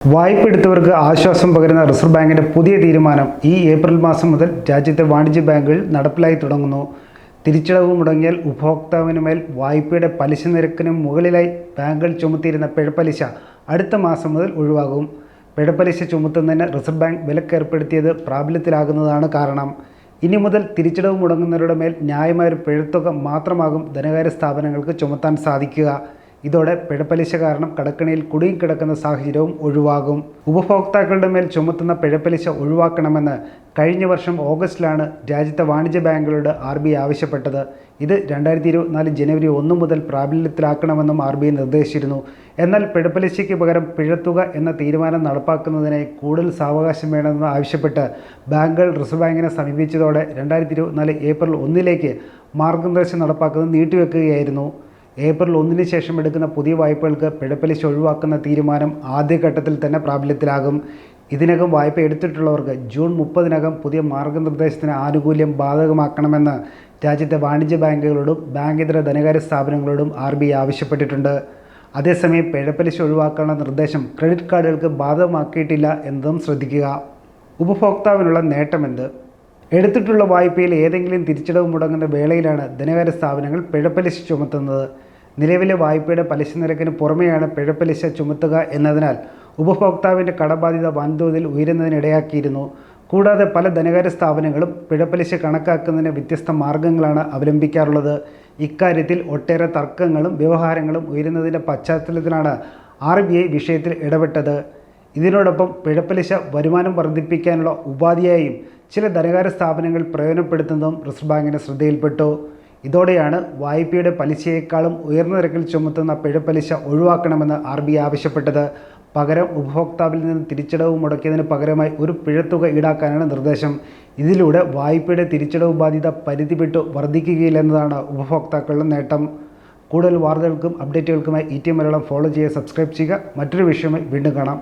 വായ്പ എടുത്തവർക്ക് ആശ്വാസം പകരുന്ന റിസർവ് ബാങ്കിന്റെ പുതിയ തീരുമാനം ഈ ഏപ്രിൽ മാസം മുതൽ രാജ്യത്തെ വാണിജ്യ ബാങ്കുകൾ നടപ്പിലായി തുടങ്ങുന്നു. തിരിച്ചടവ് മുടങ്ങിയാൽ ഉപഭോക്താവിന് മേൽ വായ്പയുടെ പലിശ നിരക്കിന് മുകളിലായി ബാങ്കുകൾ ചുമത്തിയിരുന്ന പിഴപ്പലിശ അടുത്ത മാസം മുതൽ ഒഴിവാകും. പിഴപ്പലിശ ചുമത്തുന്നതിന് റിസർവ് ബാങ്ക് വിലക്കേർപ്പെടുത്തിയത് പ്രാബല്യത്തിലാകുന്നതാണ് കാരണം. ഇനി മുതൽ തിരിച്ചടവ് മുടങ്ങുന്നവരുടെ മേൽ ന്യായമായ ഒരു പിഴത്തുക മാത്രമാകും ധനകാര്യ സ്ഥാപനങ്ങൾക്ക് ചുമത്താൻ സാധിക്കുക. ഇതോടെ പിഴപ്പലിശ കാരണം കടക്കണിയിൽ കുടുങ്ങിക്കിടക്കുന്ന സാഹചര്യവും ഒഴിവാകും. ഉപഭോക്താക്കളുടെ മേൽ ചുമത്തുന്ന പിഴപ്പലിശ ഒഴിവാക്കണമെന്ന് കഴിഞ്ഞ വർഷം ഓഗസ്റ്റിലാണ് രാജ്യത്തെ വാണിജ്യ ബാങ്കുകളോട് ആർ ബി ആവശ്യപ്പെട്ടത്. ഇത് രണ്ടായിരത്തി ഇരുപത്തിനാല് ജനുവരി ഒന്ന് മുതൽ പ്രാബല്യത്തിലാക്കണമെന്നും ആർ ബി നിർദ്ദേശിച്ചിരുന്നു. എന്നാൽ പിഴപ്പലിശയ്ക്ക് പകരം പിഴത്തുക എന്ന തീരുമാനം നടപ്പാക്കുന്നതിനായി കൂടുതൽ സാവകാശം വേണമെന്ന് ആവശ്യപ്പെട്ട് ബാങ്കുകൾ റിസർവ് ബാങ്കിനെ സമീപിച്ചതോടെ രണ്ടായിരത്തി ഇരുപത്തിനാല് ഏപ്രിൽ ഒന്നിലേക്ക് മാർഗനിർദ്ദേശം നടപ്പാക്കുന്നത് നീട്ടിവെക്കുകയായിരുന്നു. ഏപ്രിൽ ഒന്നിന് ശേഷം എടുക്കുന്ന പുതിയ വായ്പകൾക്ക് പിഴപ്പലിശ ഒഴിവാക്കുന്ന തീരുമാനം ആദ്യഘട്ടത്തിൽ തന്നെ പ്രാബല്യത്തിലാകും. ഇതിനകം വായ്പ എടുത്തിട്ടുള്ളവർക്ക് ജൂൺ മുപ്പതിനകം പുതിയ മാർഗനിർദ്ദേശത്തിന് ആനുകൂല്യം ബാധകമാക്കണമെന്ന് രാജ്യത്തെ വാണിജ്യ ബാങ്കുകളോടും ബാങ്കിതര ധനകാര്യ സ്ഥാപനങ്ങളോടും ആർ ബി ഐ ആവശ്യപ്പെട്ടിട്ടുണ്ട്. അതേസമയം പിഴപ്പലിശ ഒഴിവാക്കാനുള്ള നിർദ്ദേശം ക്രെഡിറ്റ് കാർഡുകൾക്ക് ബാധകമാക്കിയിട്ടില്ല എന്നതും ശ്രദ്ധിക്കുക. ഉപഭോക്താവിനുള്ള നേട്ടമെന്ത് എടുത്തിട്ടുള്ള വായ്പയിൽ ഏതെങ്കിലും തിരിച്ചടവ് മുടങ്ങുന്ന വേളയിലാണ് ധനകാര്യ സ്ഥാപനങ്ങൾ പിഴപ്പലിശ ചുമത്തുന്നത്. നിലവിലെ വായ്പയുടെ പലിശ നിരക്കിന് പുറമെയാണ് പിഴപ്പലിശ ചുമത്തുക എന്നതിനാൽ ഉപഭോക്താവിന്റെ കടബാധ്യത വൻതോതിൽ ഉയരുന്നതിനിടയാക്കിയിരുന്നു. കൂടാതെ പല ധനകാര്യ സ്ഥാപനങ്ങളും പിഴപ്പലിശ കണക്കാക്കുന്നതിന് വ്യത്യസ്ത മാർഗങ്ങളാണ് അവലംബിക്കാറുള്ളത്. ഇക്കാര്യത്തിൽ ഒട്ടേറെ തർക്കങ്ങളും വ്യവഹാരങ്ങളും ഉയരുന്നതിന്റെ പശ്ചാത്തലത്തിലാണ് ആർ ബി ഐ വിഷയത്തിൽ ഇടപെട്ടത്. ഇതിനോടൊപ്പം പിഴപ്പലിശ വരുമാനം വർദ്ധിപ്പിക്കാനുള്ള ഉപാധിയായും ചില ധനകാര്യ സ്ഥാപനങ്ങൾ പ്രയോജനപ്പെടുത്തുന്നതും റിസർവ് ബാങ്കിന്റെ ശ്രദ്ധയിൽപ്പെട്ടു. ഇതോടെയാണ് വായ്പയുടെ പലിശയേക്കാളും ഉയർന്ന നിരക്കിൽ ചുമത്തുന്ന പിഴപ്പലിശ ഒഴിവാക്കണമെന്ന് ആർ ബി ഐ ആവശ്യപ്പെട്ടത്. പകരം ഉപഭോക്താവിൽ നിന്ന് തിരിച്ചടവ് മുടക്കിയതിന് പകരമായി ഒരു പിഴത്തുക ഈടാക്കാനാണ് നിർദ്ദേശം. ഇതിലൂടെ വായ്പയുടെ തിരിച്ചടവ് ബാധ്യത പരിധി വിട്ടു വർദ്ധിക്കുകയില്ലെന്നതാണ് ഉപഭോക്താക്കളുടെ നേട്ടം. കൂടുതൽ വാർത്തകൾക്കും അപ്ഡേറ്റുകൾക്കുമായി ഇ ടി മലയാളം ഫോളോ ചെയ്യുക സബ്സ്ക്രൈബ് ചെയ്യുക. മറ്റൊരു വിഷയമായി വീണ്ടും കാണാം.